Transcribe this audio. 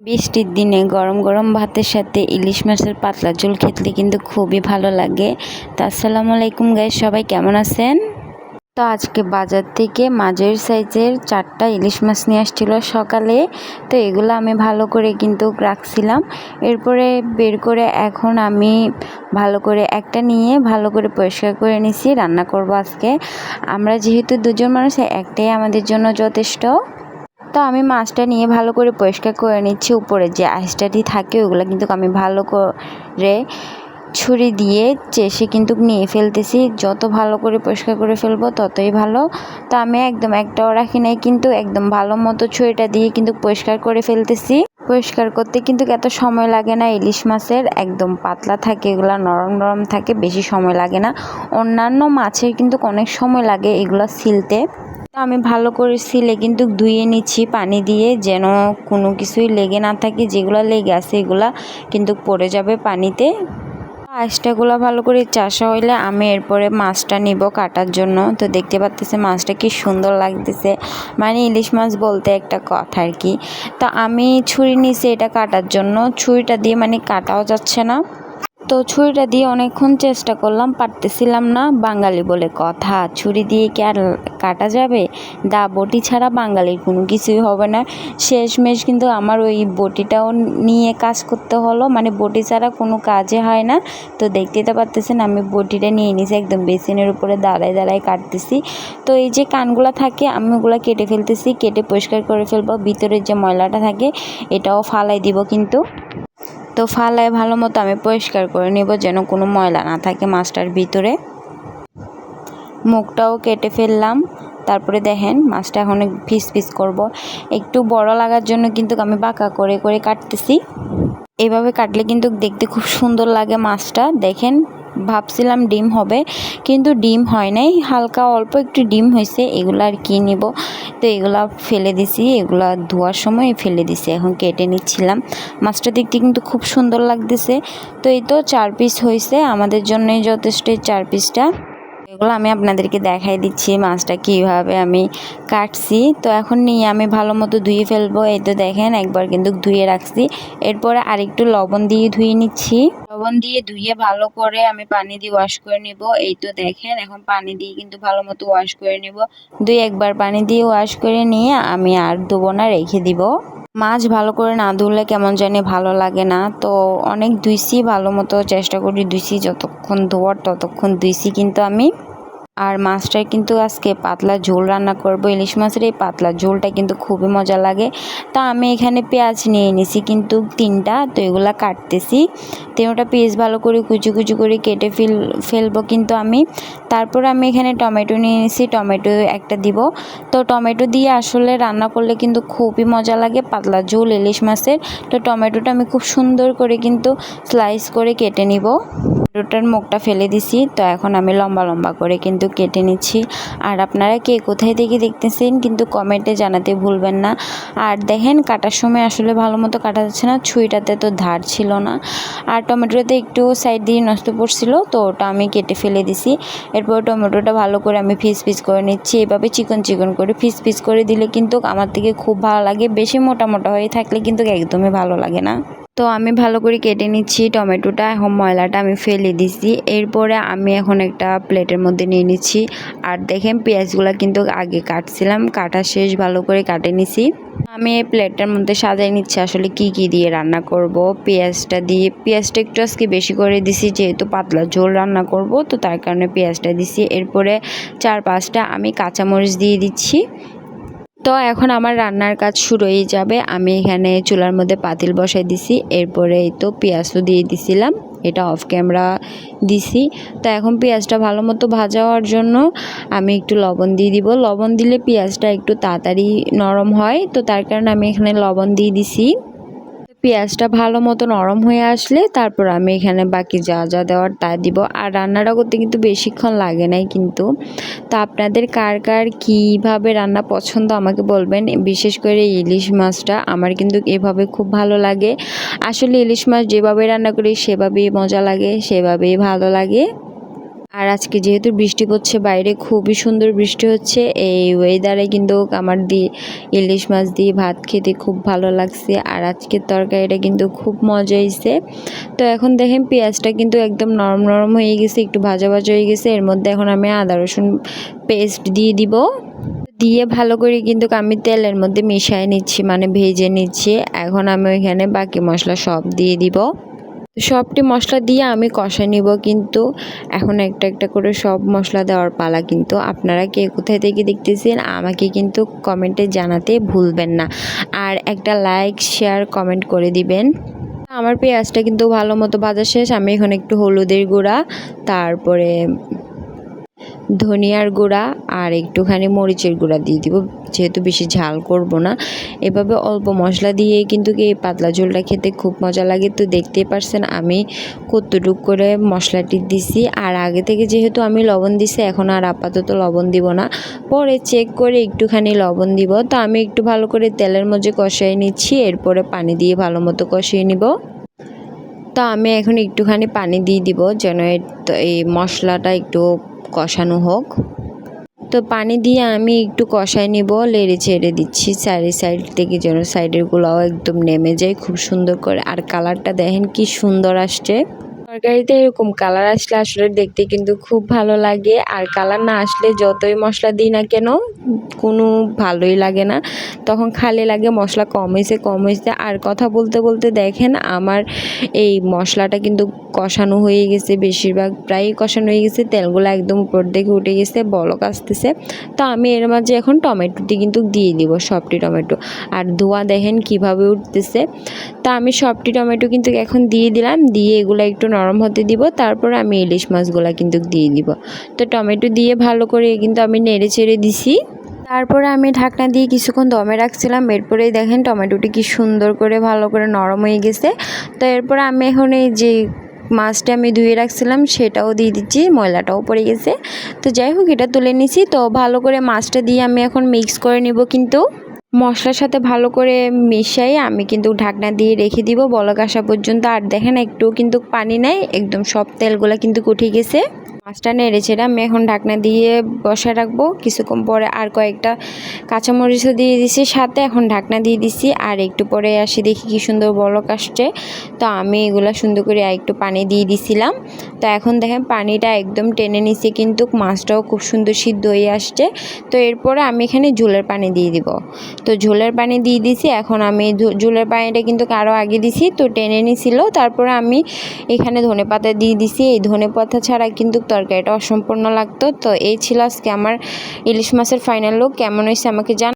বৃষ্টির দিনে গরম গরম ভাতের সাথে ইলিশ মাছের পাতলা ঝোল খেতে কিন্তু খুবই ভালো লাগে। তো আসসালামু আলাইকুম গাইস সবাই কেমন আছেন? তো আজকে বাজার থেকে মাঝের সাইজের চারটা ইলিশ মাছ নিয়ে আসছিল সকালে। তো এগুলো আমি ভালো করে কিন্তু রাখছিলাম। এরপরে বের করে এখন আমি ভালো করে একটা নিয়ে ভালো করে পরিষ্কার করে নিছি, রান্না করব আজকে। আমরা যেহেতু দুজন মানুষ, একটাই আমাদের জন্য যথেষ্ট। তো আমি মাছটা নিয়ে ভালো করে পরিষ্কার করে নিচ্ছি উপরে যে আইসটাটি থাকে, ওগুলো কিন্তু আমি ভালো করে ছুরি দিয়ে চেষে কিন্তু নিয়ে ফেলতেছি। যত ভালো করে পরিষ্কার করে ফেলব ততই ভালো। তো আমি একদম একটাও রাখি নাই, কিন্তু একদম ভালো মতো ছুরিটা দিয়ে কিন্তু পরিষ্কার করে ফেলতেছি। পরিষ্কার করতে কিন্তু এত সময় লাগে না, ইলিশ মাছের একদম পাতলা থাকে, এগুলো নরম নরম থাকে, বেশি সময় লাগে না। অন্যান্য মাছের কিন্তু অনেক সময় লাগে এগুলো সিলতে। আমি ভালো করে সিলে কিন্তু ধুয়ে নিচ্ছি, পানি দিয়ে যেন কোনো কিছুই লেগে না থাকে, যেগুলো লেগে আছে এগুলা কিন্তু পড়ে যাবে পানিতে। আঁশটাগুলো ভালো করে চাষা হইলে আমি এরপরে মাছটা নিব কাটার জন্য। তো দেখতে পাচ্তেছে মাছটা কি সুন্দর লাগতেছে। মানে ইলিশ মাছ বলতে একটা কথা আর কি। তো আমি ছুরি নিছি এটা কাটার জন্য। ছুরিটা দিয়ে মানে কাটাও যাচ্ছে না। তো ছুরিটা দিয়ে অনেকক্ষণ চেষ্টা করলাম, পারতেছিলাম না। বাঙালি বলে কথা, ছুরি দিয়ে কি আর কাটা যাবে? দা বটি ছাড়া বাঙালির কোনো কিছুই হবে না। শেষমেশ কিন্তু আমার ওই বটিটাও নিয়ে কাজ করতে হলো মানে বটি ছাড়া কোনো কাজে হয় না। তো দেখতেই তো পারতেছেন আমি বটিটা নিয়ে নিয়েছি একদম বেসিনের উপরে দাঁড়ায় দাঁড়ায় কাটতেছি। তো এই যে কানগুলো থাকে, আমি ওগুলো কেটে ফেলতেছি, কেটে পরিষ্কার করে ফেলব। ভিতরের যে ময়লাটা থাকে, এটাও ফালাই দিব কিন্তু। তো ফালায় ভালো মতো আমি পরিষ্কার করে নেব যেন কোনো ময়লা না থাকে মাছটার ভিতরে। মুখটাও কেটে ফেললাম। তারপরে দেখেন মাছটা এখন ফিস ফিস করব। একটু বড় লাগার জন্য কিন্তু আমি বাঁকা করে করে কাটতেছি। এভাবে কাটলে কিন্তু দেখতে খুব সুন্দর লাগে মাছটা। দেখেন ভাবছিলাম ডিম হবে, কিন্তু ডিম হয় নাই। হালকা অল্প একটু ডিম হয়েছে এগুলো আর কি নিব? তো এগুলা ফেলে দিছি, এগুলা ধোয়ার সময় ফেলে দিছি, এখন কেটে নিচ্ছিলাম। মাছটা দেখতে কিন্তু খুব সুন্দর লাগতেছে। তো এই তো চার পিস হয়েছে আমাদের জন্যই যথেষ্ট চার পিসটা। এগুলো আমি আপনাদেরকে দেখাই দিচ্ছি, মাছটা কীভাবে আমি কাটছি। তো এখন নিয়ে আমি ভালো মতো ধুয়ে ফেলব। এই তো দেখেন, একবার কিন্তু ধুয়ে রাখছি। এরপরে আরেকটু লবণ দিয়ে ধুয়ে নিচ্ছি। লবণ দিয়ে ধুয়ে ভালো করে আমি পানি দিয়ে ওয়াশ করে নিব। এই তো দেখেন, এখন পানি দিয়ে কিন্তু ভালো মতো ওয়াশ করে নিব। দুই একবার পানি দিয়ে ওয়াশ করে নিয়ে আমি আর ধুবো না, রেখে দিব। মাছ ভালো করে না ধুলে কেমন জানি ভালো লাগে না। তো অনেক দুইসি ভালো মতো চেষ্টা করি দুইসি যতক্ষণ ধোয়ার ততক্ষণ দুইসি কিন্তু আমি। আর মাছটার কিন্তু আজকে পাতলা ঝোল রান্না করব, ইলিশ মাছের এই পাতলা ঝোলটা কিন্তু খুবই মজা লাগে। তা আমি এখানে পেঁয়াজ নিয়ে নিছি কিন্তু তিনটা, তো এগুলা কাটতেছি। তিনটা পেঁয়াজ ভালো করে কুচি কুচি করে কেটে ফেল, ফেলব কিন্তু আমি। তারপর আমি এখানে টমেটো নিয়ে নিছি টমেটো একটা দিব। তো টমেটো দিয়ে আসলে রান্না করলে কিন্তু খুবই মজা লাগে পাতলা ঝোল, ইলিশ মাছের। তো টমেটোটা আমি খুব সুন্দর করে কিন্তু স্লাইস করে কেটে নিব। টমেটোটার মুখটা ফেলে দিছি, তো এখন আমি লম্বা লম্বা করে কিন্তু কেটে নিচ্ছি। আর আপনারা কে কোথায় থেকে দেখতেছেন কিন্তু কমেন্টে জানাতে ভুলবেন না। আর দেখেন কাটার সময় আসলে ভালো মতো কাটা যাচ্ছে না ছুরিটাতে তো ধার ছিল না। আর টমেটোতে একটু সাইড দিয়ে নষ্ট পড়ছিল, তো ওটা আমি কেটে ফেলে দিছি। এরপর টমেটোটা ভালো করে আমি ফিস ফিস করে নিচ্ছি। এভাবে চিকন চিকন করে ফিস ফিস করে দিলে কিন্তু আমার থেকে খুব ভালো লাগে। বেশি মোটা মোটা হয়ে থাকলে কিন্তু একদমই ভালো লাগে না। তো আমি ভালো করে কেটে নিচ্ছি টমেটোটা, এখন ময়লাটা আমি ফেলে দিচ্ছি এরপরে আমি এখন একটা প্লেটের মধ্যে নিয়ে নিচ্ছি। আর দেখেন পেঁয়াজগুলো কিন্তু আগে কাটছিলাম, কাটা শেষ, ভালো করে কাটে নিছি। আমি এই প্লেটটার মধ্যে সাজাই নিচ্ছি আসলে কি কি দিয়ে রান্না করব। পেঁয়াজটা দিয়ে, পেঁয়াজটা একটু আজকে বেশি করে দিছি, যেহেতু পাতলা ঝোল রান্না করব, তো তার কারণে পেঁয়াজটা দিছি। এরপরে চার পাঁচটা আমি কাঁচামরিচ দিয়ে দিচ্ছি। তো এখন আমার রান্নার কাজ শুরু হয়ে যাবে। আমি এখানে চুলার মধ্যে পাতিল বসাই দিছি, এরপরে তো পেঁয়াজও দিয়ে দিছিলাম, এটা অফ ক্যামেরা দিছি। তো এখন পেঁয়াজটা ভালো মতো ভাজা হওয়ার জন্য আমি একটু লবণ দিয়ে দিব। লবণ দিলে পেঁয়াজটা একটু তাড়াতাড়ি নরম হয়, তো তার কারণে আমি এখানে লবণ দিয়ে দিছি। পেঁয়াজটা ভালো মতো নরম হয়ে আসলে তারপর আমি এখানে বাকি যা যা দেওয়ার তা দিব। আর রান্নাটা করতে কিন্তু বেশিক্ষণ লাগে নাই কিন্তু। তো আপনাদের কার কার কীভাবে রান্না পছন্দ আমাকে বলবেন। বিশেষ করে ইলিশ মাছটা আমার কিন্তু এভাবে খুব ভালো লাগে। আসলে ইলিশ মাছ যেভাবে রান্না করি সেভাবেই মজা লাগে, সেভাবেই ভালো লাগে। আর আজকে যেহেতু বৃষ্টি পড়ছে, বাইরে খুবই সুন্দর বৃষ্টি হচ্ছে। এই ওয়েদারে কিন্তু আমার দিয়ে, ইলিশ মাছ দিয়ে ভাত খেতে খুব ভালো লাগছে। আর আজকের তরকারিটা কিন্তু খুব মজা হয়েছে তো এখন দেখেন পেঁয়াজটা কিন্তু একদম নরম নরম হয়ে গেছে, একটু ভাজা ভাজা হয়ে গেছে। এর মধ্যে এখন আমি আদা, রসুন পেস্ট দিয়ে দিব। দিয়ে ভালো করে কিন্তু আমি তেলের মধ্যে মিশিয়ে নিচ্ছি মানে ভেজে নিচ্ছি। এখন আমি ওইখানে বাকি মশলা সব দিয়ে দিব। সবটি মশলা দিয়ে আমি কষা নিব, কিন্তু এখন একটা একটা করে সব মশলা দেওয়ার পালা কিন্তু আপনারা কে কোথায় থেকে দেখতেছেন আমাকে কিন্তু কমেন্টে জানাতে ভুলবেন না। আর একটা লাইক, শেয়ার, কমেন্ট করে দিবেন। আমার পেঁয়াজটা কিন্তু ভালো মতো বাজার শেষ, আমি এখন একটু হলুদের গুঁড়া, তারপরে ধনিয়ার গুঁড়া আর একটুখানি মরিচের গুঁড়া দিয়ে দিব। যেহেতু বেশি ঝাল করব না। এভাবে অল্প মশলা দিয়ে কিন্তু এই পাতলা ঝোলটা খেতে খুব মজা লাগে। তো দেখতেই পারছেন আমি কতটুক করে মশলাটি দিছি। আর আগে থেকে যেহেতু আমি লবণ দিছি, এখন আর আপাতত লবণ দিব না। পরে চেক করে একটুখানি লবণ দিব। তো আমি একটু ভালো করে তেলের মধ্যে কষিয়ে নিচ্ছি। এরপরে পানি দিয়ে ভালো মতো কষিয়ে নিব। তো আমি এখন একটুখানি পানি দিয়ে দিব যেন এই মশলাটা একটু কষানো হোক। তো পানি দিয়ে আমি একটু কষাই নিব, লেড়ে ছেড়ে দিচ্ছি চারি সাইড থেকে যেন সাইডের গুলাও একদম নেমে যায় খুব সুন্দর করে। আর কালারটা দেখেন কি সুন্দর আসছে। তরকারিতে এরকম কালার আসলে আসলে দেখতে কিন্তু খুব ভালো লাগে। আর কালার না আসলে যতই মশলা দিই না কেন, কোনো ভালোই লাগে না। তখন খালি লাগে মশলা কম হয়েছে কম হয়েছে। আর কথা বলতে বলতে দেখেন, আমার এই মশলাটা কিন্তু কষানো হয়ে গেছে, বেশিরভাগ প্রায় কষানো হয়ে গেছে। তেলগুলো একদম উপর দিকে উঠে গেছে, বলক আসতেছে। তো আমি এর মাঝে এখন টমেটোটি কিন্তু দিয়ে দিব সবটি টমেটো। আর ধোয়া দেখেন কীভাবে উঠতেছে। তা আমি সবটি টমেটো কিন্তু এখন দিয়ে দিলাম, দিয়ে এগুলো একটু নরম হতে দিব, তারপর আমি ইলিশ মাছগুলা কিন্তু দিয়ে দিব। তো টমেটো দিয়ে ভালো করে কিন্তু আমি নেড়ে চেড়ে দিছি। তারপরে আমি ঢাকনা দিয়ে কিছুক্ষণ দমে রাখছিলাম, এরপরে দেখেন টমেটোটি কি সুন্দর করে ভালো করে নরম হয়ে গেছে। তো এরপরে আমি এখন এই যে মাছটা আমি ধুয়ে রাখছিলাম, সেটাও দিয়ে দিচ্ছি, ময়লাটাও পড়ে গেছে। তো যাই হোক, এটা তুলে নিছি। তো ভালো করে মাছটা দিয়ে আমি এখন মিক্স করে নিব কিন্তু। মশলার সাথে ভালো করে মিশাই আমি কিন্তু ঢাকনা দিয়ে রেখে দিব। বলক আসা পর্যন্ত আর দেখেন একটু কিন্তু পানি নেই, একদম সব তেলগুলো কিন্তু উঠে গেছে। মাছটা নেড়েছিলাম, এখন ঢাকনা দিয়ে বসা রাখব। কিছুক্ষণ পরে আর কয়েকটা কাঁচামরিচও দিয়ে দিছি, সাথে এখন ঢাকনা দিয়ে দিছি। আর একটু পরে আসি দেখি কি সুন্দর বলক আসছে। তো আমি এগুলা সুন্দর করে একটু পানি দিয়ে দিছিলাম। তো এখন দেখেন পানিটা একদম টেনে নিছে, কিন্তু মাছটাও খুব সুন্দর সিদ্ধ হয়ে আসছে। তো এরপরে আমি এখানে ঝোলের পানি দিয়ে দিব। তো ঝোলের পানি দিয়ে দিছি, এখন আমি ঝোলের পানিটা কিন্তু আরও আগে দিছি, তো টেনে নিছিল। তারপরে আমি এখানে ধনে পাতা দিয়ে দিছি। এই ধনে পাতা ছাড়া কিন্তু তরকারিটা অসম্পূর্ণ লাগতো। তো এই ছিল আজকে আমার ইলিশ মাছের ফাইনাল লুক কেমন হয়েছে আমাকে জান